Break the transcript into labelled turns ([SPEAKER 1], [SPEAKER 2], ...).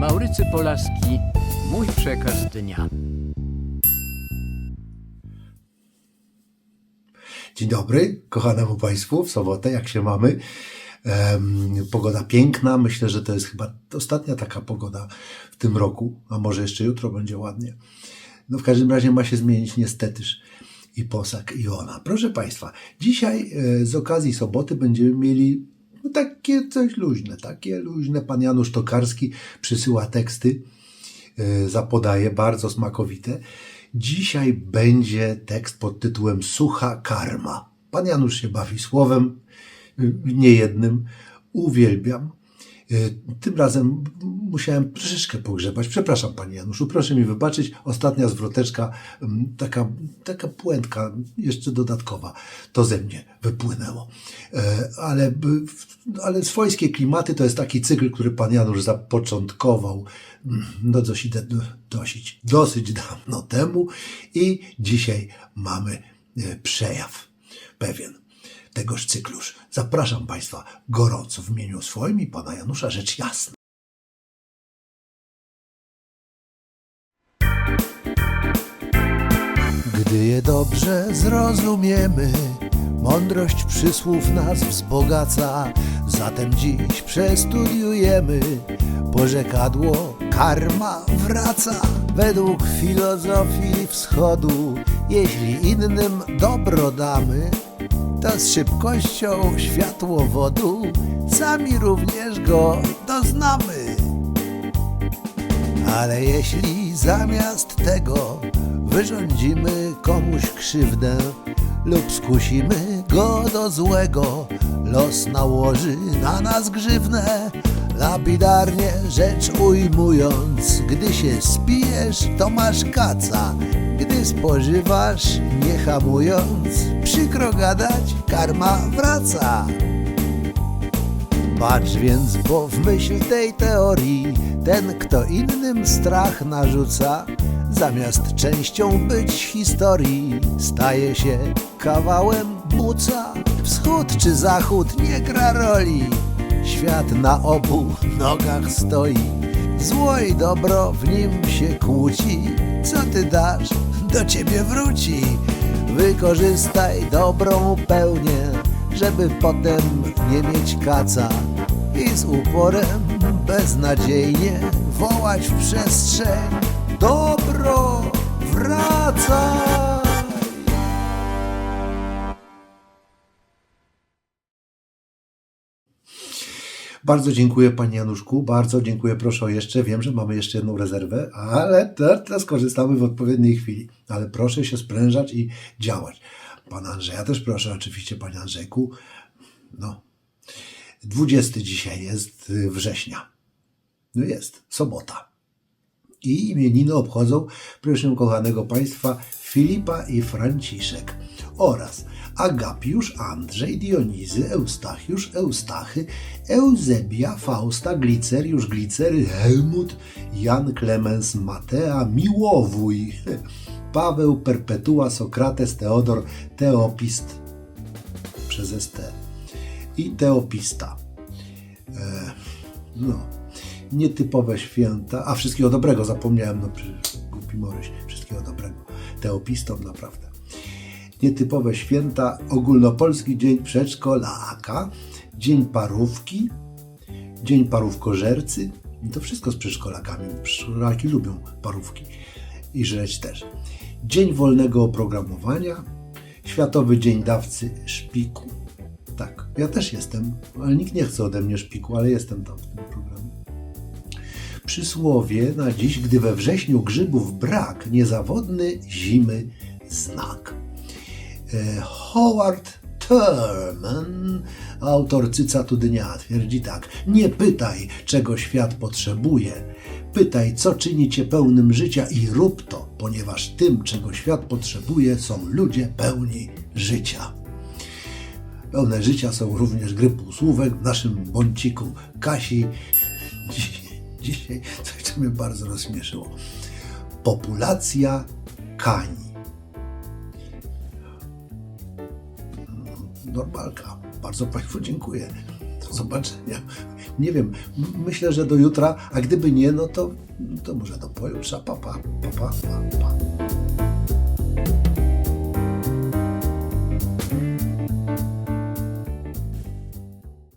[SPEAKER 1] Maurycy Polaski, mój przekaz dnia.
[SPEAKER 2] Dzień dobry, kochanemu Państwu, w sobotę, jak się mamy. Pogoda piękna, myślę, że to jest chyba ostatnia taka pogoda w tym roku, a może jeszcze jutro będzie ładnie. No w każdym razie ma się zmienić niestetyż i posag i ona. Proszę Państwa, dzisiaj e, z okazji soboty będziemy mieli no, takie coś luźne, takie luźne. Pan Janusz Tokarski przysyła teksty e, zapodaje, bardzo smakowite. Dzisiaj będzie tekst pod tytułem Sucha Karma. Pan Janusz się bawi słowem, y, nie jednym. Uwielbiam. Y, Tym razem musiałem troszeczkę pogrzebać. Przepraszam, panie Januszu, proszę mi wybaczyć. Ostatnia zwroteczka, mm, taka, taka puentka, jeszcze dodatkowa, to ze mnie wypłynęło. E, Ale, ale swojskie klimaty to jest taki cykl, który pan Janusz zapoczątkował mm, no dosyć, dosyć, dosyć dawno temu i dzisiaj mamy e, przejaw pewien tegoż cyklusz. Zapraszam Państwa gorąco w imieniu swoim i Pana Janusza rzecz jasna.
[SPEAKER 3] Gdy je dobrze zrozumiemy, mądrość przysłów nas wzbogaca. Zatem dziś przestudiujemy porzekadło karma wraca. Według filozofii wschodu, jeśli innym dobro damy, to z szybkością światłowodu sami również go doznamy. Ale jeśli zamiast tego wyrządzimy komuś krzywdę lub skusimy go do złego, los nałoży na nas grzywnę. Lapidarnie rzecz ujmując, gdy się spijesz, to masz kaca. Gdy spożywasz, nie hamując, przykro gadać, karma wraca. Patrz więc, bo w myśl tej teorii ten, kto innym strach narzuca, zamiast częścią być historii, staje się kawałem buca. Wschód czy zachód nie gra roli, świat na obu nogach stoi. Zło i dobro w nim się kłóci, co ty dasz, do ciebie wróci. Wykorzystaj dobrą pełnię, żeby potem nie mieć kaca i z uporem beznadziejnie wołać w przestrzeń Dobro wracaj!
[SPEAKER 2] Bardzo dziękuję Panie Januszku, bardzo dziękuję. Proszę o jeszcze, wiem, że mamy jeszcze jedną rezerwę, ale te- teraz korzystamy w odpowiedniej chwili. Ale proszę się sprężać i działać. Pana Andrzeja też proszę, oczywiście Panie Andrzejku. No, 20 dzisiaj jest y, września. No jest, sobota. I imieniny obchodzą, proszę kochanego Państwa, Filipa i Franciszek oraz Agapiusz, Andrzej, Dionizy, Eustachiusz, Eustachy, Euzebia, Fausta, Gliceriusz, Glicery, Helmut, Jan, Klemens, Matea, Miłowój, Paweł, Perpetua, Sokrates, Teodor, Teopist przez ST i Teopista. E, no, nietypowe święta, a wszystkiego dobrego zapomniałem, no głupi Moryś, wszystkiego dobrego. Teopistom naprawdę. Nietypowe święta, ogólnopolski dzień przedszkolaka, dzień parówki, dzień parówkożercy, to wszystko z przedszkolakami. Przedszkolaki lubią parówki i żreć też. Dzień wolnego oprogramowania, Światowy Dzień Dawcy Szpiku. Tak, ja też jestem, ale nikt nie chce ode mnie szpiku, ale jestem tam w tym programie. Przysłowie na dziś, gdy we wrześniu grzybów brak, niezawodny zimy znak. E, Howard Thurman, autor cycatu dnia, twierdzi tak: Nie pytaj, czego świat potrzebuje. Pytaj, co czyni cię pełnym życia i rób to, ponieważ tym, czego świat potrzebuje, są ludzie pełni życia. Pełne życia są również gry półsłówek w naszym bąciku Kasi. Dzisiaj, coś, co mnie bardzo rozśmieszyło. Populacja kani. Normalka. Bardzo Państwu dziękuję. Do zobaczenia Nie wiem, myślę, że do jutra, a gdyby nie, no to, to może do pojutrza. Pa, pa, pa, pa, pa, pa.